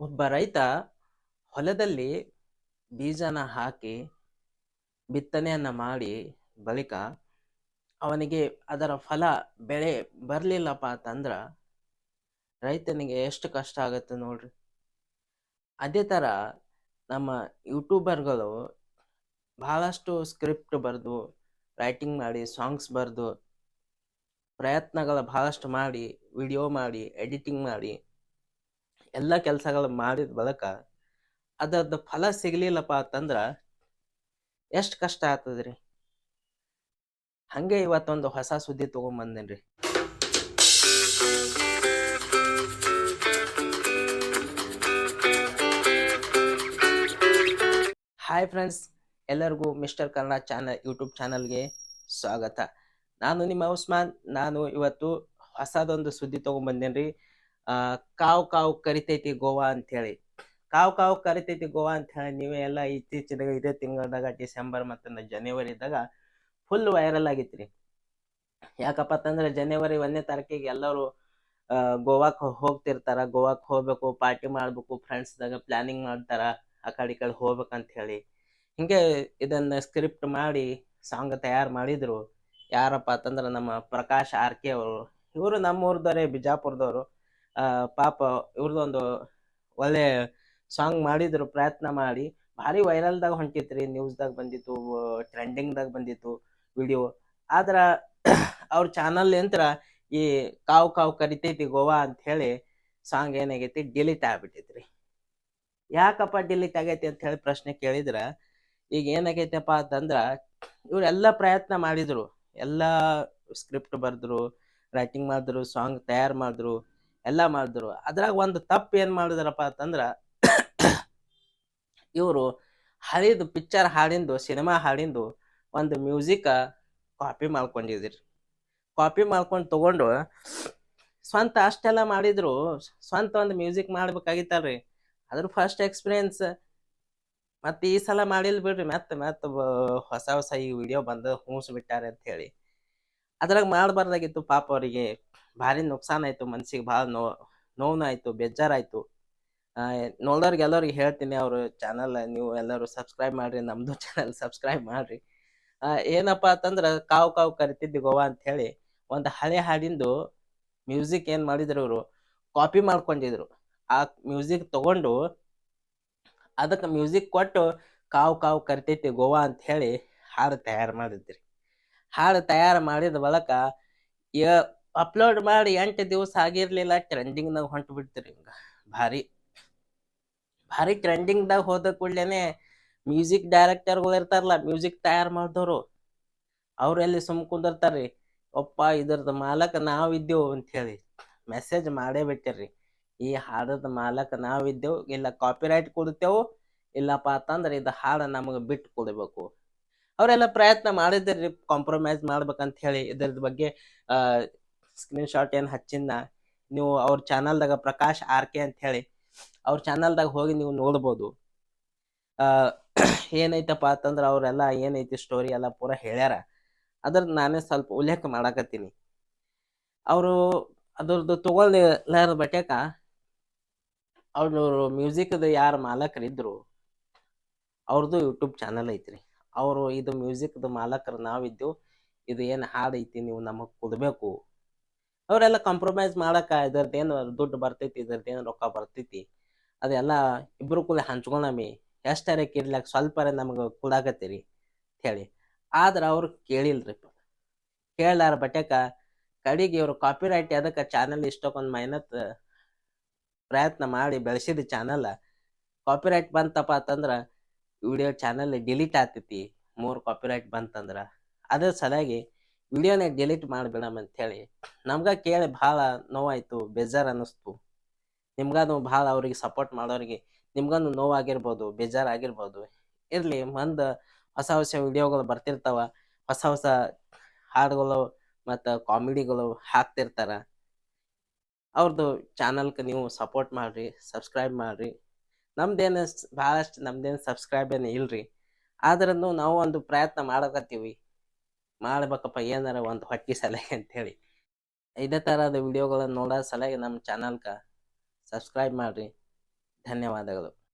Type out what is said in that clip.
ಒಬ್ಬ ರೈತ ಹೊಲದಲ್ಲಿ ಬೀಜನ ಹಾಕಿ ಬಿತ್ತನೆಯನ್ನ ಮಾಡಿ ಬಳಿಕ ಅವನಿಗೆ ಅದರ ಫಲ ಬೆಳೆ ಬರ್ಲಿಲ್ಲಪ್ಪ ಅಂತಂದ್ರ ರೈತನಿಗೆ ಎಷ್ಟು ಕಷ್ಟ ಆಗುತ್ತೆ ನೋಡ್ರಿ. ಅದೇ ತರ ನಮ್ಮ ಯೂಟ್ಯೂಬರ್ಗಳು ಬಹಳಷ್ಟು ಸ್ಕ್ರಿಪ್ಟ್ ಬರೆದು, ರೈಟಿಂಗ್ ಮಾಡಿ, ಸಾಂಗ್ಸ್ ಬರೆದು, ಪ್ರಯತ್ನಗಳ ಬಹಳಷ್ಟು ಮಾಡಿ, ವಿಡಿಯೋ ಮಾಡಿ, ಎಡಿಟಿಂಗ್ ಮಾಡಿ ಎಲ್ಲ ಕೆಲಸಗಳು ಮಾಡಿದ ಬಳಿಕ ಅದರದ್ದು ಫಲ ಸಿಗಲಿಲ್ಲಪ್ಪ ಅಂತಂದ್ರ ಎಷ್ಟು ಕಷ್ಟ ಆಗ್ತದ್ರಿ? ಹಂಗೆ ಇವತ್ತೊಂದು ಹೊಸ ಸುದ್ದಿ ತಗೊಂಬಂದೇನ್ರಿ. ಹಾಯ್ ಫ್ರೆಂಡ್ಸ್ ಎಲ್ಲರಿಗೂ ಮಿಸ್ಟರ್ ಕನ್ನಡ ಚಾನಲ್ ಯೂಟ್ಯೂಬ್ ಚಾನಲ್ಗೆ ಸ್ವಾಗತ. ನಾನು ನಿಮ್ಮ ಉಸ್ಮಾನ್, ನಾನು ಇವತ್ತು ಹೊಸದೊಂದು ಸುದ್ದಿ ತಗೊಂಬಂದೇನ್ರಿ. ಕಾವು ಕಾವು ಕರಿತೈತಿ ಗೋವಾ ಅಂತ ಹೇಳಿ ಕಾವು ಕಾವು ಕರಿತೈತಿ ಗೋವಾ ಅಂತ ಹೇಳಿ ನೀವೇ ಎಲ್ಲ ಇತ್ತೀಚಿನ ಇದೇ ತಿಂಗಳದಾಗ, ಡಿಸೆಂಬರ್ ಮತ್ತು ಜನವರಿದಾಗ ಫುಲ್ ವೈರಲ್ ಆಗಿತ್ರಿ. ಯಾಕಪ್ಪ ಅಂತಂದ್ರೆ ಜನವರಿ ಒಂದನೇ ತಾರೀಕಿಗೆ ಎಲ್ಲರೂ ಗೋವಾಕ್ ಹೋಗ್ತಿರ್ತಾರ. ಗೋವಾಕ್ ಹೋಗ್ಬೇಕು ಪಾರ್ಟಿ ಮಾಡ್ಬೇಕು ಫ್ರೆಂಡ್ಸ್ದಾಗ ಪ್ಲಾನಿಂಗ್ ಮಾಡ್ತಾರ. ಆ ಕಡೆ ಈ ಕಡೆ ಹೋಗ್ಬೇಕಂತ ಹೇಳಿ ಹಿಂಗೆ ಇದನ್ನ ಸ್ಕ್ರಿಪ್ಟ್ ಮಾಡಿ ಸಾಂಗ್ ತಯಾರು ಮಾಡಿದ್ರು. ಯಾರಪ್ಪ ಅಂತಂದ್ರೆ ನಮ್ಮ ಪ್ರಕಾಶ್ ಆರ್ ಕೆ ಅವರು. ಇವರು ನಮ್ಮೂರ್ದವ್ರೆ, ಬಿಜಾಪುರದವರು. ಪಾಪ ಇವ್ರದೊಂದು ಒಳ್ಳೆ ಸಾಂಗ್ ಮಾಡಿದ್ರು, ಪ್ರಯತ್ನ ಮಾಡಿ. ಭಾರಿ ವೈರಲ್ದಾಗ ಹೊಂಟಿತ್ರಿ ನ್ಯೂಸ್ದಾಗ ಬಂದಿತ್ತು ಟ್ರೆಂಡಿಂಗ್ದಾಗ ಬಂದಿತ್ತು ವಿಡಿಯೋ ಆದ್ರ ಅವ್ರ ಚಾನಲ್ ಯಂತ್ರ ಈ ಕಾವು ಕಾವು ಕರಿತೈತಿ ಗೋವಾ ಅಂತ ಹೇಳಿ ಸಾಂಗ್ ಏನಾಗೈತಿ ಡಿಲೀಟ್ ಆಗ್ಬಿಟ್ಟಿತ್ರಿ. ಯಾಕಪ್ಪ ಡಿಲೀಟ್ ಆಗೈತಿ ಅಂತ ಹೇಳಿ ಪ್ರಶ್ನೆ ಕೇಳಿದ್ರ. ಈಗ ಏನಾಗೈತಪ್ಪ ಅಂತಂದ್ರ ಇವರೆಲ್ಲ ಪ್ರಯತ್ನ ಮಾಡಿದ್ರು. ಎಲ್ಲ ಸ್ಕ್ರಿಪ್ಟ್ ಬರೆದ್ರು ರೈಟಿಂಗ್ ಮಾಡಿದ್ರು ಸಾಂಗ್ ತಯಾರು ಮಾಡಿದ್ರು. ಎಲ್ಲ ಮಾಡಿದ್ರು. ಅದ್ರಾಗ ಒಂದು ತಪ್ಪು ಏನು ಮಾಡಿದ್ರಪ್ಪ ಅಂತಂದ್ರೆ, ಇವರು ಹಳಿದು ಪಿಕ್ಚರ್ ಹಾಡಿಂದು, ಸಿನಿಮಾ ಹಾಡಿಂದು ಒಂದು ಮ್ಯೂಸಿಕ್ ಕಾಪಿ ಮಾಡ್ಕೊಂಡಿದ್ರಿ. ಕಾಪಿ ಮಾಡ್ಕೊಂಡು ತಗೊಂಡು ಸ್ವಂತ ಅಷ್ಟೆಲ್ಲ ಮಾಡಿದ್ರು. ಸ್ವಂತ ಒಂದು ಮ್ಯೂಸಿಕ್ ಮಾಡ್ಬೇಕಾಗಿತ್ತಲ್ರಿ. ಅದ್ರ ಫಸ್ಟ್ ಎಕ್ಸ್ಪೀರಿಯನ್ಸ್ ಮತ್ತೆ ಈ ಸಲ ಮಾಡಿಲ್ ಬಿಡ್ರಿ. ಮತ್ತೆ ಮತ್ತೆ ಹೊಸ ಹೊಸ ಈ ವಿಡಿಯೋ ಬಂದು ಹೂಸ್ ಬಿಟ್ಟಾರೆ ಅಂತ ಹೇಳಿ. ಅದ್ರಾಗ ಮಾಡಬಾರ್ದಾಗಿತ್ತು ಪಾಪ ಅವರಿಗೆ. ಭಾರಿ ನುಕ್ಸಾನ್ ಆಯ್ತು ಮನ್ಸಿಗೆ, ಭಾಳ ನೋ ನೋವಾಯ್ತು ಬೇಜಾರಾಯ್ತು. ನೋಡೋರ್ಗೆ ಎಲ್ಲರಿಗೆ ಹೇಳ್ತೀನಿ ಅವರು ಚಾನಲ್ ನೀವು ಎಲ್ಲರೂ ಸಬ್ಸ್ಕ್ರೈಬ್ ಮಾಡ್ರಿ, ನಮ್ದು ಚಾನಲ್ ಸಬ್ಸ್ಕ್ರೈಬ್ ಮಾಡ್ರಿ. ಏನಪ್ಪಾ ಅಂತಂದ್ರೆ ಕಾವು ಕಾವು ಕರಿತಿದ್ದಿ ಗೋವಾ ಅಂತ ಹೇಳಿ ಒಂದು ಹಳೆ ಹಾಡಿಂದು ಮ್ಯೂಸಿಕ್ ಏನ್ ಮಾಡಿದ್ರು ಇವರು ಕಾಪಿ ಮಾಡ್ಕೊಂಡಿದ್ರು. ಆ ಮ್ಯೂಸಿಕ್ ತಗೊಂಡು ಅದಕ್ಕೆ ಮ್ಯೂಸಿಕ್ ಕೊಟ್ಟು ಕಾವು ಕಾವು ಕರಿತೈತಿ ಗೋವಾ ಅಂತ ಹೇಳಿ ಹಾಡು ತಯಾರು ಮಾಡಿದ್ರಿ. ಹಾಡು ತಯಾರು ಮಾಡಿದ ಬಳಕ ಅಪ್ಲೋಡ್ ಮಾಡಿ ಎಂಟು ದಿವಸ ಆಗಿರ್ಲಿಲ್ಲ ಟ್ರೆಂಡಿಂಗ್ನಾಗ ಹೊಂಟು ಬಿಡ್ತೀರಿ ಹಿಂಗ. ಭಾರಿ. ಭಾರಿ ಟ್ರೆಂಡಿಂಗ್ದಾಗ ಹೋದ ಕೂಡ್ಲೇನೆ ಮ್ಯೂಸಿಕ್ ಡೈರೆಕ್ಟರ್ಗಳು ಇರ್ತಾರಲ್ಲ ಮ್ಯೂಸಿಕ್ ತಯಾರು ಮಾಡಿದವರು ಅವರೆಲ್ಲಿ ಸುಮ್ ಕುಂದಿರ್ತಾರ್ರಿ. ಒಪ್ಪ ಇದ್ರದ್ದು ಮಾಲಕ ನಾವಿದ್ದೇವು ಅಂತ ಹೇಳಿ ಮೆಸೇಜ್ ಮಾಡೇ ಬಿಟ್ಟಿರ್ರಿ. ಈ ಹಾಡದ ಮಾಲಕ ನಾವಿದ್ದೇವು ಇಲ್ಲ ಕಾಪಿರೈಟ್ ಕೊಡ್ತೇವು ಇಲ್ಲಪ್ಪ ಅಂತಂದ್ರೆ ಇದು ಹಾಡು ನಮಗೆ ಬಿಟ್ಟು ಕೊಡಬೇಕು. ಅವರೆಲ್ಲ ಪ್ರಯತ್ನ ಮಾಡಿದ್ರಿ ಕಾಂಪ್ರಮೈಸ್ ಮಾಡ್ಬೇಕಂತ ಹೇಳಿ ಇದ್ರದ ಬಗ್ಗೆ. ಸ್ಕ್ರೀನ್ ಶಾಟ್ ಏನು ಹಚ್ಚಿನ ನೀವು ಅವ್ರ ಚಾನಲ್ದಾಗ ಪ್ರಕಾಶ್ ಆರ್ ಕೆ ಅಂತ ಹೇಳಿ. ಅವ್ರ ಚಾನಲ್ದಾಗ ಹೋಗಿ ನೀವು ನೋಡ್ಬೋದು. ಏನೈತಪ್ಪ ಅಂತಂದ್ರೆ ಅವರೆಲ್ಲ ಏನೈತಿ ಸ್ಟೋರಿ ಎಲ್ಲ ಪೂರ ಹೇಳ್ಯಾರ. ಅದ್ರ ನಾನೇ ಸ್ವಲ್ಪ ಉಲ್ಲೇಖ ಮಾಡಾಕತ್ತೀನಿ. ಅವರು ಅದ್ರದ್ದು ತಗೊಳ್ಳಾರ ಬಟ್ಯಾಕ ಅವ್ರ ಮ್ಯೂಸಿಕ್ದು ಯಾರು ಮಾಲಕರಿದ್ರು ಅವ್ರದ್ದು ಯೂಟ್ಯೂಬ್ ಚಾನಲ್ ಐತ್ರಿ. ಅವರು ಇದು ಮ್ಯೂಸಿಕ್ದು ಮಾಲಕರು ನಾವಿದ್ದೆವು, ಇದು ಏನು ಹಾಡೈತಿ ನೀವು ನಮಗೆ ಕೊಡಬೇಕು. ಅವರೆಲ್ಲ ಕಾಂಪ್ರಮೈಸ್ ಮಾಡಕ ಇದ್ರದ್ದೇನು ದುಡ್ಡು ಬರ್ತೈತಿ ಇದ್ರದ್ದೇನು ರೊಕ್ಕ ಬರ್ತೈತಿ. ಅದೆಲ್ಲ ಇಬ್ರು ಕೂಡ ಹಂಚ್ಕೊಳಮಿ ಎಷ್ಟರ ಕಿರ್ಲಾಕ ಸ್ವಲ್ಪರ ನಮಗೆ ಕೊಡಾಕತ್ತೀರಿ ಹೇಳಿ. ಆದ್ರೆ ಅವ್ರು ಕೇಳಿಲ್ರಿ ಕೇಳಾರ ಬಟ್ಯಾಕ, ಕಡೆಗೆ ಇವರು ಕಾಪಿರೈಟ್ ಅದಕ್ಕೆ ಚಾನಲ್ ಇಷ್ಟಕ್ಕೊಂದು ಮೈನತ್ ಪ್ರಯತ್ನ ಮಾಡಿ ಬೆಳೆಸಿದ ಚಾನಲ್ ಕಾಪಿರೈಟ್ ಬಂತಪ್ಪ ಅಂತಂದ್ರ ವಿಡಿಯೋ ಚಾನಲ್ ಡಿಲೀಟ್ ಆಗ್ತೈತಿ, ಮೂರು ಕಾಪಿರೈಟ್ ಬಂತಂದ್ರ ಅದ್ರ ಸಲುವಾಗಿ ವಿಡಿಯೋನ ಡಿಲೀಟ್ ಮಾಡಿಬಿಡಮ್ ಅಂತ ಹೇಳಿ ನಮ್ಗ ಕೇಳಿ ಭಾಳ ನೋವಾಯ್ತು, ಬೇಜಾರ್ ಅನ್ನಿಸ್ತು. ನಿಮ್ಗನು ಭಾಳ ಅವ್ರಿಗೆ ಸಪೋರ್ಟ್ ಮಾಡೋರಿಗೆ ನಿಮ್ಗನು ನೋವಾಗಿರ್ಬೋದು ಬೇಜಾರಾಗಿರ್ಬೋದು ಇರ್ಲಿ ಮುಂದೆ ಹೊಸ ಹೊಸ ವಿಡಿಯೋಗಳು ಬರ್ತಿರ್ತಾವ, ಹೊಸ ಹೊಸ ಹಾಡುಗಳು ಮತ್ತು ಕಾಮಿಡಿಗಳು ಹಾಕ್ತಿರ್ತಾರ. ಅವ್ರದ್ದು ಚಾನಲ್ಗೆ ನೀವು ಸಪೋರ್ಟ್ ಮಾಡ್ರಿ ಸಬ್ಸ್ಕ್ರೈಬ್ ಮಾಡ್ರಿ. ನಮ್ದೇನು ಭಾಳಷ್ಟು ನಮ್ದೇನು ಸಬ್ಸ್ಕ್ರೈಬ್ ಏನು ಇಲ್ರಿ. ಆದ್ರೂ ನಾವು ಒಂದು ಪ್ರಯತ್ನ ಮಾಡಕತ್ತೀವಿ. ಮಾಡ್ಬೇಕಪ್ಪ, ಏನಾರ ಒಂದು ಹೊಟ್ಟಿ ಸಲಹೆ ಅಂತೇಳಿ. ಇದೇ ಥರದ ವಿಡಿಯೋಗಳನ್ನು ನೋಡೋ ಸಲಹೆ ನಮ್ಮ ಚಾನಲ್ಗೆ ಸಬ್ಸ್ಕ್ರೈಬ್ ಮಾಡ್ರಿ. ಧನ್ಯವಾದಗಳು.